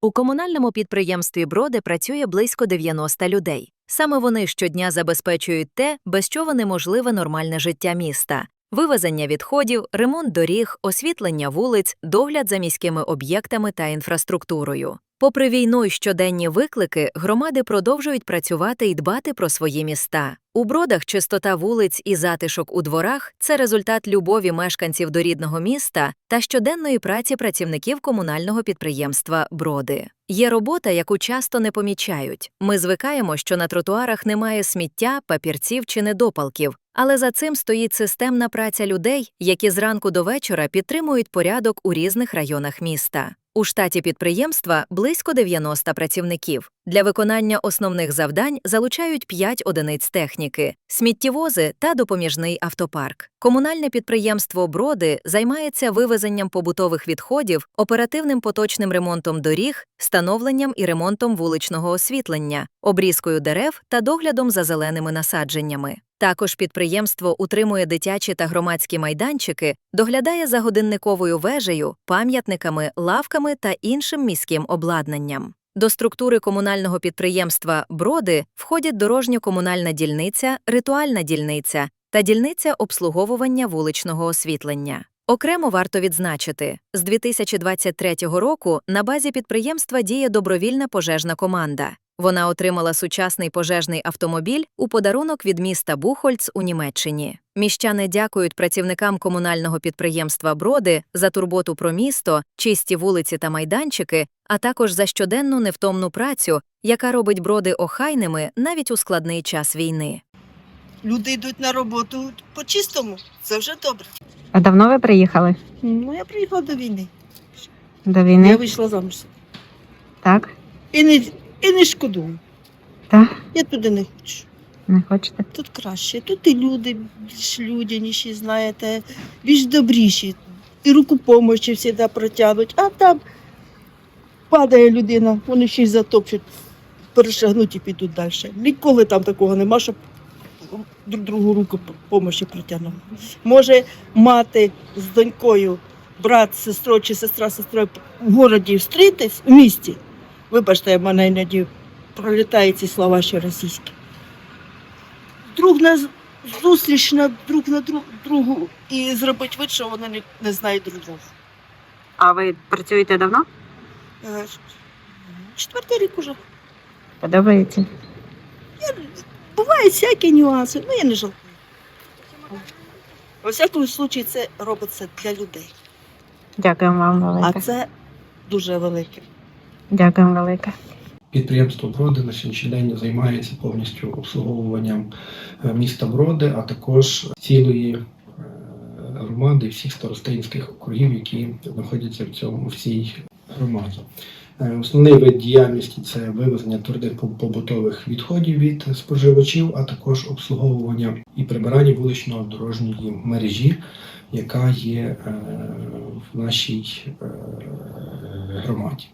У комунальному підприємстві Броди працює близько 90 людей. Саме вони щодня забезпечують те, без чого неможливе нормальне життя міста. Вивезення відходів, ремонт доріг, освітлення вулиць, догляд за міськими об'єктами та інфраструктурою. Попри війну й щоденні виклики, громади продовжують працювати і дбати про свої міста. У бродах чистота вулиць і затишок у дворах це результат любові мешканців до рідного міста та щоденної праці працівників комунального підприємства Броди. Є робота, яку часто не помічають. Ми звикаємо, що на тротуарах немає сміття, папірців чи недопалків, але за цим стоїть системна праця людей, які зранку до вечора підтримують порядок у різних районах міста. У штаті підприємства близько 90 працівників. Для виконання основних завдань залучають 5 одиниць техніки, сміттєвози та допоміжний автопарк. Комунальне підприємство Броди займається вивезенням побутових відходів, оперативним поточним ремонтом доріг, встановленням і ремонтом вуличного освітлення, обрізкою дерев та доглядом за зеленими насадженнями. Також підприємство утримує дитячі та громадські майданчики, доглядає за годинниковою вежею, пам'ятниками, лавками та іншим міським обладнанням. До структури комунального підприємства Броди входять дорожньо-комунальна дільниця, ритуальна дільниця та дільниця обслуговування вуличного освітлення. Окремо варто відзначити, з 2023 року на базі підприємства діє добровільна пожежна команда. Вона отримала сучасний пожежний автомобіль у подарунок від міста Бухольц у Німеччині. Міщани дякують працівникам комунального підприємства Броди за турботу про місто, чисті вулиці та майданчики, а також за щоденну невтомну працю, яка робить броди охайними навіть у складний час війни. Люди йдуть на роботу по-чистому. Це вже добре. А давно ви приїхали Ну, я приїхала до війни. до Я війни? вийшла замуж. Так? І не, і не шкодую. Так? Я туди не хочу. Не хочете? Тут краще. Тут і люди більш людяніші, знаєте, більш добріші. І руку помочі завжди протягнуть. А там падає людина, вони ще й затопчуть, перешагнуть і підуть далі. Ніколи там такого нема, щоб друг другу руку помочі протягнули. Може мати з донькою, брат сестрою чи сестра сестрою в городі встрітись в місті. Вибачте, в мене іноді пролітають ці слова ще російські. Друг на зустріч на друг на друг, другу і зробити вид, що вони не, не знають друг друга. А ви працюєте давно? Е, Четвертий рік уже. Подобається? Бувають всякі нюанси, ну я не жалкую. У всякому випадку це робиться для людей. Дякуємо вам А це дуже велике. Дякуємо велике. Підприємство Броди на сьогоднішній займається повністю обслуговуванням е, міста Броди, а також цілої е, громади всіх старостинських округів, які знаходяться в цьому в цій громаді. Е, Основний вид діяльності це вивезення твердих поб- побутових відходів від споживачів, а також обслуговування і прибирання вуличного дорожньої мережі, яка є в нашій громаді.